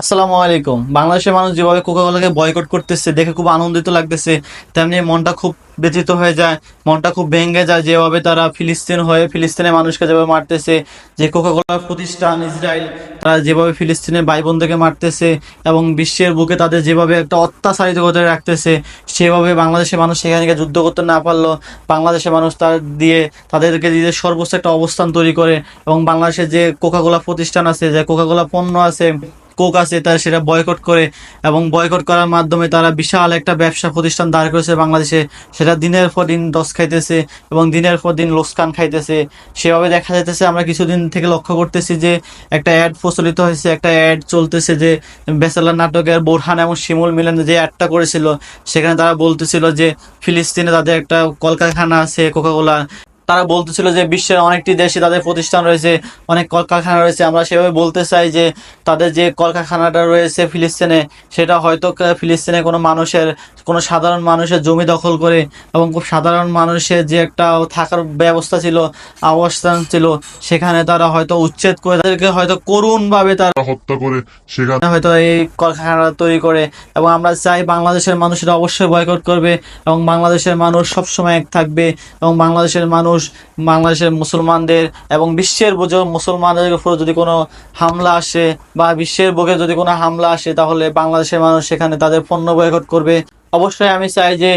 আসসালামু আলাইকুম। বাংলাদেশের মানুষ যেভাবে কোকা কোলাকে বয়কট করতেছে, দেখে খুব আনন্দিত লাগতেছে। তেমনি মনটা খুব ব্যথিত হয়ে যায়, মনটা খুব ভেঙে যায় যেভাবে তারা ফিলিস্তিন হয়ে ফিলিস্তিনের মানুষকে যেভাবে মারতেছে, যে কোকা কোলার প্রতিষ্ঠান ইসরায়েল, তারা যেভাবে ফিলিস্তিনের ভাই বোনদেরকে মারতেছে এবং বিশ্বের বুকে তাদের যেভাবে একটা অত্যাচারিত করে রাখতেছে, সেভাবে বাংলাদেশের মানুষ সেখানে যুদ্ধ করতে না পারল। বাংলাদেশের মানুষ তার দিয়ে তাদেরকে দিয়ে সর্বোচ্চ একটা অবস্থান তৈরি করে এবং বাংলাদেশের যে কোকা কোলা প্রতিষ্ঠান আছে, যে কোকা কোলা পণ্য আছে কোক আছে, তারা সেটা বয়কট করে এবং বয়কট করার মাধ্যমে তারা বিশাল একটা ব্যবসা প্রতিষ্ঠান দাঁড় করেছে বাংলাদেশে। সেটা দিনের পর দিন দশ খাইতেছে এবং দিনের পর দিন লোকসান খাইতেছে। সেভাবে দেখা যাইতেছে, আমরা কিছুদিন থেকে লক্ষ্য করতেছি যে একটা অ্যাড প্রচলিত হয়েছে, একটা অ্যাড চলতেছে যে বেসালার নাটকের বোরহান এবং শিমুল মিলন যে অ্যাডটা করেছিল, সেখানে তারা বলতেছিল যে ফিলিস্তিনে তাদের একটা কলকারখানা আছে কোকাকোলা তারা বলতেছিল যে বিশ্বের অনেকটি দেশে তাদের প্রতিষ্ঠান রয়েছে অনেক কলকারখানা রয়েছে। আমরা সেভাবে বলতে চাই যে তাদের যে কলকারখানাটা রয়েছে ফিলিস্তিনে সেটা হয়তো ফিলিস্তিনে কোনো মানুষের কোনো সাধারণ মানুষের জমি দখল করে এবং খুব সাধারণ মানুষের যে একটা থাকার ব্যবস্থা ছিল অবস্থান ছিল সেখানে তারা হয়তো উচ্ছেদ করে তাদেরকে হয়তো করুণভাবে তারা হত্যা করে সেখানে হয়তো এই কলকারখানা তৈরি করে। এবং আমরা চাই বাংলাদেশের মানুষেরা অবশ্যই বয়কট করবে এবং বাংলাদেশের মানুষ সবসময় এক থাকবে এবং বাংলাদেশের মানুষ বাংলাদেশের মুসলমানদের এবং বিশ্বের বোঝে মুসলমানদের উপর যদি কোনো হামলা আসে বা বিশ্বের বুকে যদি কোনো হামলা আসে, তাহলে বাংলাদেশের মানুষ সেখানে তাদের পণ্য বয়কট করবে। অবশ্যই আমি চাই যে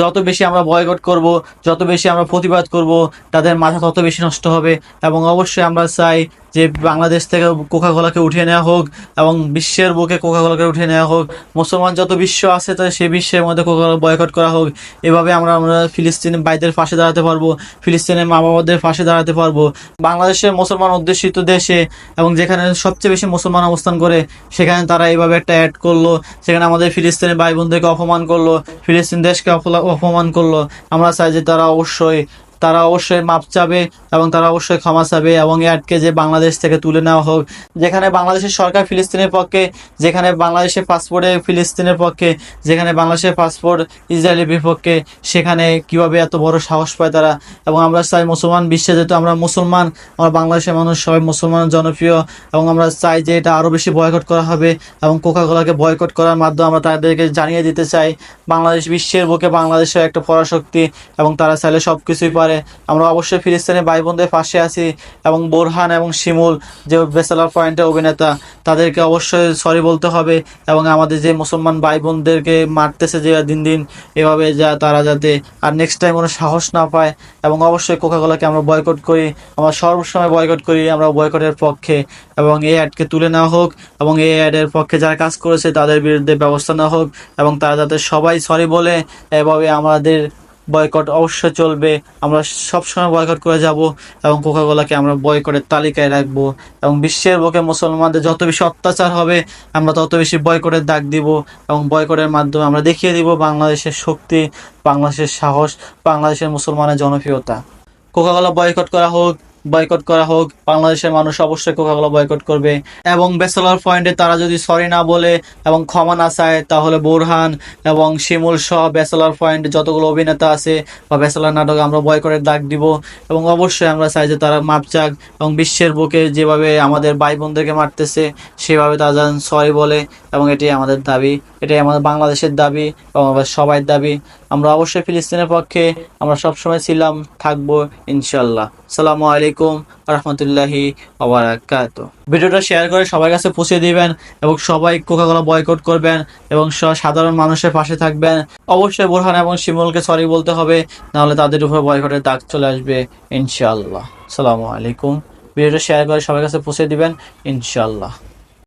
যত বেশি আমরা বয়কট করব, যত বেশি আমরা প্রতিবাদ করব, তাদের মাথা তত বেশি নষ্ট হবে। এবং অবশ্যই আমরা চাই যে বাংলাদেশ থেকে কোকা কোলাকে উঠিয়ে নেওয়া হোক এবং বিশ্বের বুকে কোকা কোলাকে উঠিয়ে নেওয়া হোক, মুসলমান যত বিশ্ব আছে তো সেই বিশ্বের মধ্যে কোকা কোলা বয়কট করা হোক, এভাবে আমরা আমরা ফিলিস্তিনি ভাইদের পাশে দাঁড়াতে পারব ফিলিস্তিনের মা বাবাদের পাশে দাঁড়াতে পারব। বাংলাদেশের মুসলমান অধ্যুষিত দেশে এবং যেখানে সবচেয়ে বেশি মুসলমান অবস্থান করে, সেখানে তারা এইভাবে একটা অ্যাড করল, সেখানে আমাদের ফিলিস্তিনের ভাই বোনদেরকে অপমান করল, ফিলিস্তিন দেশকে অপমান করল। আমরা চাই যে তারা অবশ্যই তারা অবশ্যই মাপ চাবে এবং তারা অবশ্যই ক্ষমা চাবে এবং আটকে যে বাংলাদেশ থেকে তুলে নেওয়া হোক, যেখানে বাংলাদেশের সরকার ফিলিস্তিনের পক্ষে, যেখানে বাংলাদেশের পাসপোর্টে ফিলিস্তিনের পক্ষে, যেখানে বাংলাদেশের পাসপোর্ট ইসরায়েলের বিপক্ষে, সেখানে কীভাবে এত বড় সাহস পায় তারা? এবং আমরা চাই মুসলমান বিশ্বে, যেহেতু আমরা মুসলমান, আমরা বাংলাদেশের মানুষ, সবাই মুসলমান, জনপ্রিয়, এবং আমরা চাই যে এটা আরও বেশি বয়কট করা হবে এবং কোকাকোলাকে বয়কট করার মাধ্যমে আমরা তাদেরকে জানিয়ে দিতে চাই, বাংলাদেশ বিশ্বের বুকে বাংলাদেশের একটা পরাশক্তি, এবং তারা চাইলে সব কিছুই পারে। আমরা অবশ্যই ফিলিস্তিনের ভাই বোনদের পাশে আছি এবং বোরহান এবং শিমুল যে বেসালার পয়েন্টের অভিনেতা, তাদেরকে অবশ্যই সরি বলতে হবে এবং আমাদের যে মুসলমান ভাই বোনদেরকে মারতেছে যে দিন দিন, এভাবে যা তারা যাতে আর নেক্সট টাইম কোনো সাহস না পায় এবং অবশ্যই কোকাকোলাকে আমরা বয়কট করি, আমরা সর্বসময় বয়কট করি, আমরা বয়কটের পক্ষে এবং এই অ্যাডকে তুলে নেওয়া হোক এবং এই অ্যাডের পক্ষে যারা কাজ করেছে তাদের বিরুদ্ধে ব্যবস্থা নেওয়া হোক এবং তারা যাতে সবাই সরি বলে, এভাবে আমাদের বয়কট অবশ্যই চলবে। আমরা সবসময় বয়কট করে যাব এবং কোকাকোলাকে আমরা বয়কটের তালিকায় রাখব এবং বিশ্বের বুকে মুসলমানদের যত বেশি অত্যাচার হবে, আমরা তত বেশি বয়কটের দাগ দিব এবং বয়কটের মাধ্যমে আমরা দেখিয়ে দিব বাংলাদেশের শক্তি, বাংলাদেশের সাহস, বাংলাদেশের মুসলমানের জনপ্রিয়তা। কোকাকোলা বয়কট করা হোক বয়কট করা হোক, বাংলাদেশের মানুষ অবশ্যই কোকাকোলা বয়কট করবে। এবং বেসলার পয়েন্টে তারা যদি সরি না বলে এবং ক্ষমা না চায়, তাহলে বোরহান এবং শিমুল সহ বেসলার পয়েন্টে যতগুলো অভিনেতা আছে বা বেসলার নাটক আমরা বয়কটের ডাক দিব। এবং অবশ্যই আমরা চাই যে তারা মাপ চাক এবং বিশ্বের বুকে যেভাবে আমাদের ভাই বোনদেরকে মারতেছে, সেভাবে তারা যেন সরি বলে। এবং এটি আমাদের দাবি, এটাই আমাদের বাংলাদেশের দাবি এবং সবাই দাবি। আমরা অবশ্যই ফিলিস্তিনের পক্ষে আমরা সবসময় ছিলাম, থাকব ইনশাল্লাহ সালামু আলাইকুম রহমতুল্লাহি ওবরাকাত ভিডিওটা শেয়ার করে সবার কাছে পৌঁছে দিবেন এবং সবাই কোকা কোকাকোলা বয়কট করবেন এবং সাধারণ মানুষের পাশে থাকবেন। অবশ্যই বোরহান এবং শিমুলকে সরি বলতে হবে, নাহলে তাদের উপর বয়কটের দাগ চলে আসবে, ইনশাআল্লাহ। সালামু আলাইকুম। ভিডিওটা শেয়ার করে সবার কাছে পৌঁছে দিবেন, ইনশাআল্লাহ।